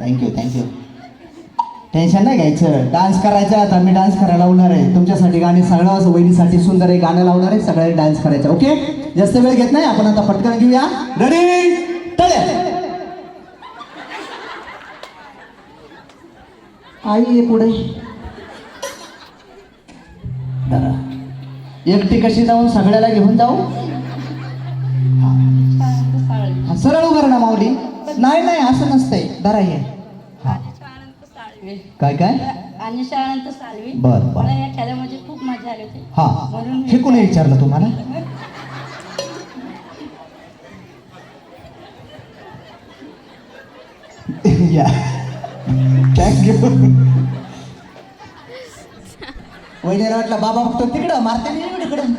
Thank you thank you tension नाही घ्यायचं. Dance करायचा आता मी डान्स करायला लावणार आहे. तुमच्यासाठी गाणी सगळं वहिनीसाठी सुंदर एक गाणं लावणार आहे सगळे डान्स करायचं ओके जास्त वेळ घेत नाही आपण आता पटकन घेऊया. रेडी तळे आई ये पुढे. जरा. एकटी कशी जाऊन सगळ्याला घेऊन जाऊ? सरळ उभारणा ना माऊली. नाही नाही असं नसतंय. धरा ये. काय काय? आणि शाळांत सालवी. बर बर. मला या खेळामध्ये खूप मजा आली होती. हा. म्हणून हे कोणी विचारलं तुम्हाला? या. थँक्यू वैद्यला वाटलं बाबा बघतो तिकडं मारते मी इकडं.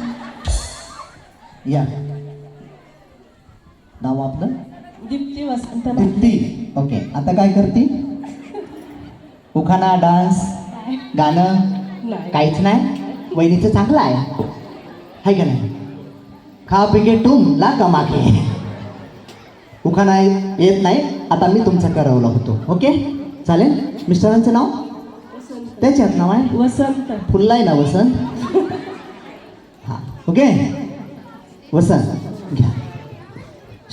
या. नाव आपलं? दीप्ती वसंत तृप्ती ओके आता काय करते? उखाणा डान्स गाणं? काहीच नाही? वहिनीचं चांगलं आहे? हाय का नाही? खा पिके टूम ला कमाके उखाणा येत नाही. आता मी तुमचं करवलं होतो. ओके? चालेल? मिस्टरांचं नाव? त्याच्यात नाव आहे? वसंत. फुल्ला आहे ना वसंत? हां. ओके? वसंत. घ्या.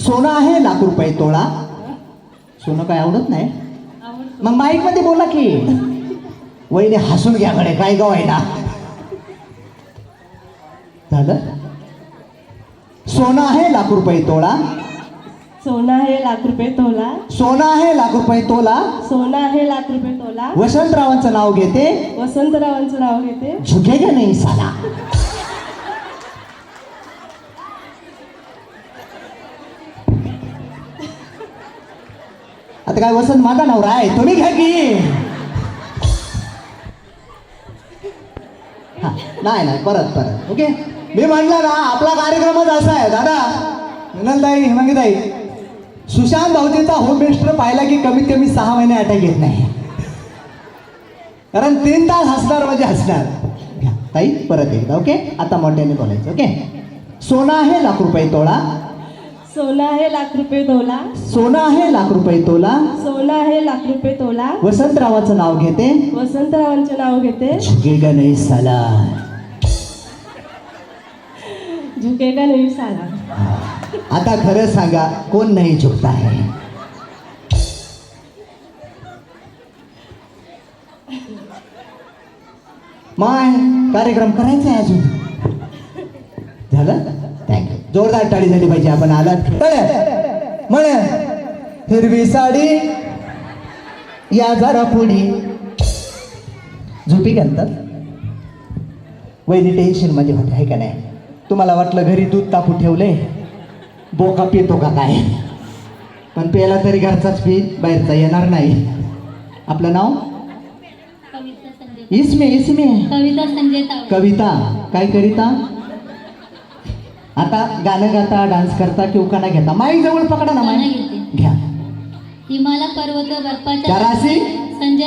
सोनं आहे लाख रुपये तोळा. सोनं काय आवडत नाही? मग माईकमध्ये बोला की. वहिनी हसून घ्या कडे काय गाव आहे ना झालं? सोनं आहे लाख रुपये तोळा. सोना आहे लाख रुपये तोला सोनं आहे लाख रुपये तोला सोना आहे लाख रुपये तोला वसंतरावांचं नाव घेते. वसंतरावांचं नाव घेते. झुकेगा नाही साला. आता काय वसंत माझा नवरा आहे तुम्ही घ्या की. हा, नाही नाही परत परत ओके? मी म्हटलं ना आपला कार्यक्रमच असा आहे दादा. नंदाई हिमांगीताई सुशांत भाऊजीचा होम मिनिस्टर पाहिला की कमीत कमी सहा महिने अटॅक येत नाही. कारण तीन तास हसणार म्हणजे हसणार. घ्या ताई परत एकदा ओके? आता मोठ्याने बोलायचं ओके? सोनं आहे लाख रुपये तोळा. सोना आहे लाख रुपये तोला. सोनं आहे लाख रुपये तोला. सोना आहे लाख रुपये तोला. वसंतरावाचं नाव घेते. वसंतरावांचे नाव घेते. झुकेगा नाही साला? झुकेगा नाही साला? आता खरं सांगा कोण नाही झुकता आहे? माय कार्यक्रम करायचा आहे अजून? झालं? जोरदार टाळी झाली पाहिजे. आपण आलात. म्हण. हिरवी साडी या जरा पुढी. झोपी घालतात. वैदी टेन्शनमध्ये होते आहे का नाही? तुम्हाला वाटलं घरी दूध तापू ठेवले बोका पितो का काय? पण प्यायला तरी घरचाच पी बाहेरचा येणार नाही. आपलं नाव? इसमे इसमे. कविता संजय कविता. काय करिता? आता गाणं गाता डान्स करता की उकाना घेता. माईक जवळ पकडा ना माईक घेते घ्या. हिमालय पर्वत बर्फाच्या संजय